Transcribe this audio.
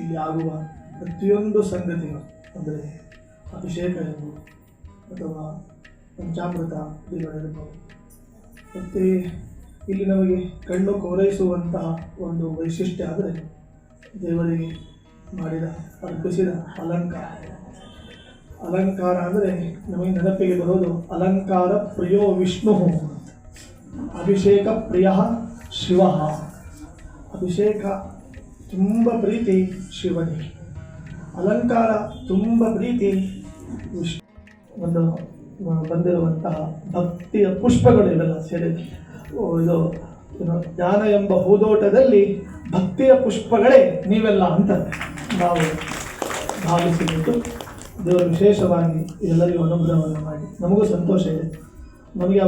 ಇಲ್ಲಿ ಆಗುವ ಪ್ರತಿಯೊಂದು ಸಂಗತಿಗಳು, ಅಂದರೆ ಅಭಿಷೇಕ ಇರ್ಬೋದು, ಅಥವಾ ಪಂಚಾಮೃತ ಇರ್ಬೋದು. ಮತ್ತು ಇಲ್ಲಿ ನಮಗೆ ಕಣ್ಣು ಕೋರೈಸುವಂತಹ ಒಂದು ವೈಶಿಷ್ಟ್ಯ ಆದರೆ ದೇವರಿಗೆ ಮಾಡಿದ, ಅರ್ಪಿಸಿದ ಅಲಂಕಾರ. ಅಲಂಕಾರ ಅಂದರೆ ನಮಗೆ ನೆನಪಿಗೆ ಬರೋದು ಅಲಂಕಾರ ಪ್ರಿಯೋ ವಿಷ್ಣು. ಅಭಿಷೇಕ ಪ್ರಿಯ ಶಿವ. ಅಭಿಷೇಕ ತುಂಬ ಪ್ರೀತಿ ಶಿವನಿಗೆ. ಅಲಂಕಾರ ತುಂಬ ಪ್ರೀತಿ ಒಂದು ಬಂದಿರುವಂತಹ ಭಕ್ತಿಯ ಪುಷ್ಪಗಳು ಸೇರಿ ಇದು ಜ್ಞಾನ ಎಂಬ ಹೂದೋಟದಲ್ಲಿ ಭಕ್ತಿಯ ಪುಷ್ಪಗಳೇ ನೀವೆಲ್ಲ ಅಂತ ನಾವು ಭಾವಿಸಿಬಿಟ್ಟು ದೇವರು ವಿಶೇಷವಾಗಿ ಎಲ್ಲರಿಗೂ ಅನುಗ್ರಹವನ್ನು ಮಾಡಿ. ನಮಗೂ ಸಂತೋಷ ಇದೆ. ನಮಗೆ